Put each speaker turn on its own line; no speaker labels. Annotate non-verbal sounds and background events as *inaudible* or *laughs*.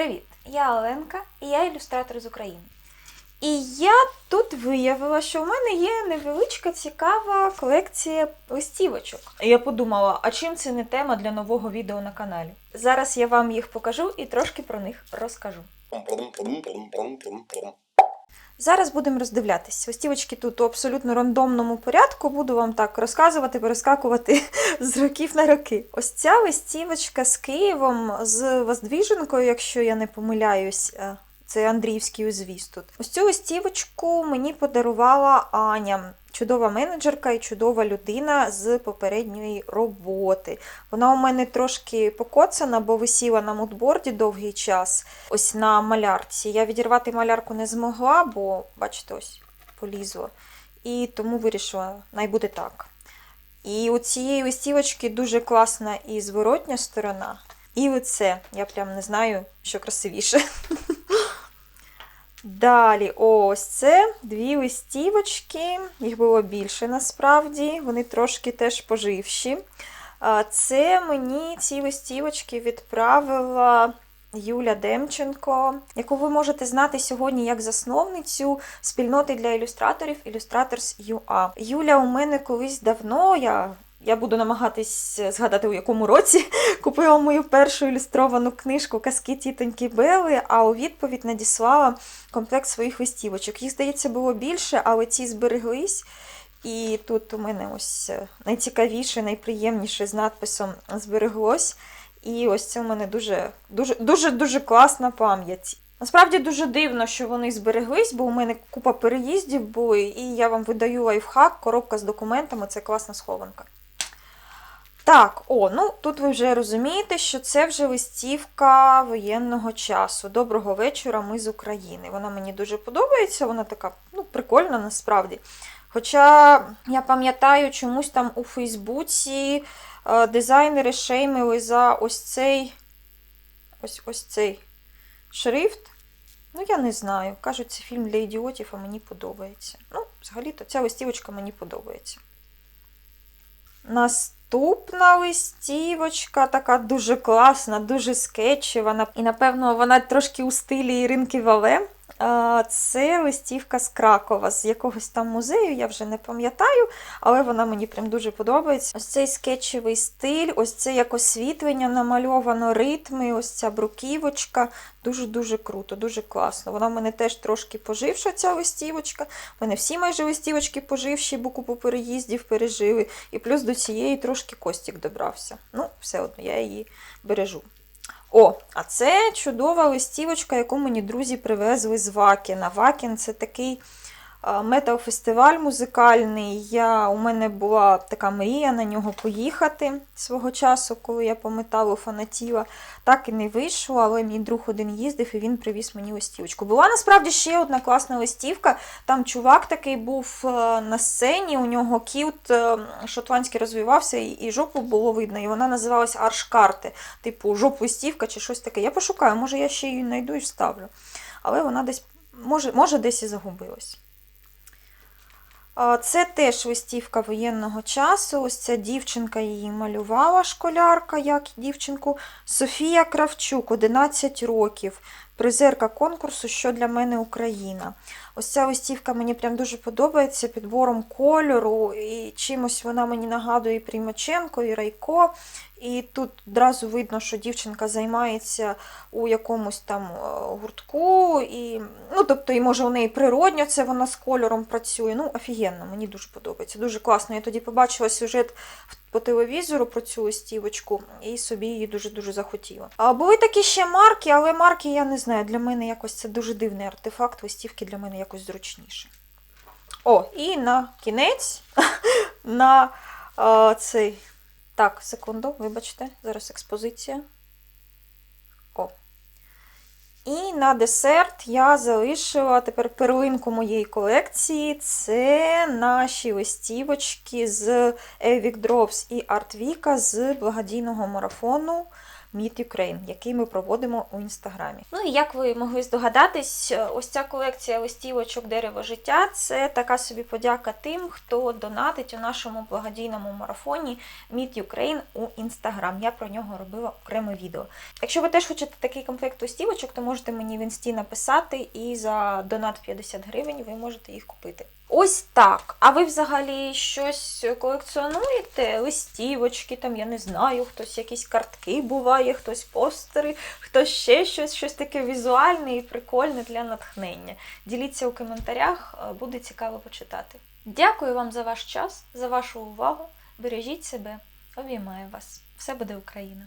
Привіт! Я Оленка і я ілюстратор з України. І я тут виявила, що в мене є невеличка цікава колекція листівочок. Я подумала, а чим це не тема для нового відео на каналі? Зараз я вам їх покажу і трошки про них розкажу. Зараз будемо роздивлятись. Листівочки тут у абсолютно рандомному порядку. Буду вам так розказувати, перескакувати *laughs* з років на роки. Ось ця листівочка з Києвом, з Воздвіженкою, якщо я не помиляюсь. Це Андріївський узвіз тут. Ось цю листівочку мені подарувала Аня, чудова менеджерка і чудова людина з попередньої роботи. Вона у мене трошки покоцана, бо висіла на мудборді довгий час, ось на малярці. Я відірвати малярку не змогла, бо, бачите, ось полізло. І тому вирішила, най буде так. І у цієї листівочки дуже класна і зворотня сторона. І оце, я прям не знаю, що красивіше. *laughs* Далі, ось це дві листівочки. Їх було більше насправді, вони трошки теж поживші. Це мені ці листівочки відправила Юля Демченко, яку ви можете знати сьогодні як засновницю спільноти для ілюстраторів Illustrators UA. Юля у мене колись давно, я, я буду намагатись згадати, у якому році *laughs* купила мою першу ілюстровану книжку Казки тітоньки Бели, а у відповідь надіслала комплект своїх листівочок. Їх, здається, було більше, але ці збереглись. І тут у мене ось е, найцікавіше, найприємніше з надписом збереглось. І ось це у мене дуже дуже дуже дуже класна пам'ять. Насправді дуже дивно, що вони збереглись, бо у мене купа переїздів були, і я вам видаю лайфхак, коробка з документами це класна схованка. Так, о, ну тут ви вже розумієте, що це вже листівка воєнного часу. Доброго вечора, ми з України. Вона мені дуже подобається, вона така ну, прикольна насправді. Хоча я пам'ятаю, чомусь там у Фейсбуці е, дизайнери шеймили за ось цей ось, ось цей шрифт. Ну, я не знаю. Кажуть, це фільм для ідіотів, а мені подобається. Ну, взагалі-то ця листівочка мені подобається. Наступна листівочка, така дуже класна, дуже скетчева. І, напевно, вона трошки у стилі Іринки Вале. Це листівка з Кракова, з якогось там музею, я вже не пам'ятаю, але вона мені прям дуже подобається. Ось цей скетчевий стиль, ось це як освітлення намальовано, ритми, ось ця бруківочка. Дуже-дуже круто, дуже класно. Вона в мене теж трошки поживша, ця листівочка. У мене всі майже листівочки поживші, бо купу переїздів пережили. І плюс до цієї трошки Костік добрався. Ну, все одно, я її бережу. О, а це чудова листівочка, яку мені друзі привезли з Вакіна. Вакін це такий метал-фестиваль музикальний. Я, У мене була така мрія на нього поїхати свого часу, коли я по металу фанатіла. Так і не вийшло, але мій друг один їздив і він привіз мені листівочку. Була насправді ще одна класна листівка. Там чувак такий був е, на сцені, у нього кіт е, шотландський розвивався, і жопу було видно. І вона називалась Аршкарти, типу жоп-листівка чи щось таке. Я пошукаю, може я ще її знайду і вставлю. Але вона десь, може, може десь і загубилась. Це теж листівка воєнного часу. Ось ця дівчинка її малювала, школярка, як дівчинку. Софія Кравчук, 11 років, призерка конкурсу Що для мене Україна. Ось ця листівка мені прям дуже подобається підбором кольору, і чимось вона мені нагадує і Примаченко, і Райко. І тут одразу видно, що дівчинка займається у якомусь там е, гуртку, і, ну, тобто, і може у неї природньо це вона з кольором працює. Ну, офігенно, мені дуже подобається. Дуже класно. Я тоді побачила сюжет по телевізору про цю листівочку і собі її дуже-дуже захотіла. А були такі ще марки, але марки я не знаю. Для мене якось це дуже дивний артефакт. Листівки для мене якось зручніше. О, і на кінець *laughs* на а, цей. Так, секунду, вибачте, зараз експозиція. О. І на десерт я залишила тепер перлинку моєї колекції. Це наші листівочки з Evic Drops і Art Vika з благодійного марафону Meet Ukraine, який ми проводимо у інстаграмі. Ну і як ви могли здогадатись, ось ця колекція листівочок дерево життя це така собі подяка тим, хто донатить у нашому благодійному марафоні Meet Ukraine у інстаграм. Я про нього робила окреме відео. Якщо ви теж хочете такий комплект листівочок, то можете мені в інсті написати, і за донат 50 гривень ви можете їх купити. Ось так. А ви взагалі щось колекціонуєте? Листівочки, там, я не знаю, хтось якісь картки буває, хтось постери, хтось ще щось, щось таке візуальне і прикольне для натхнення. Діліться у коментарях, е, буде цікаво почитати. Дякую вам за ваш час, за вашу увагу. Бережіть себе, обіймаю вас. Все буде Україна!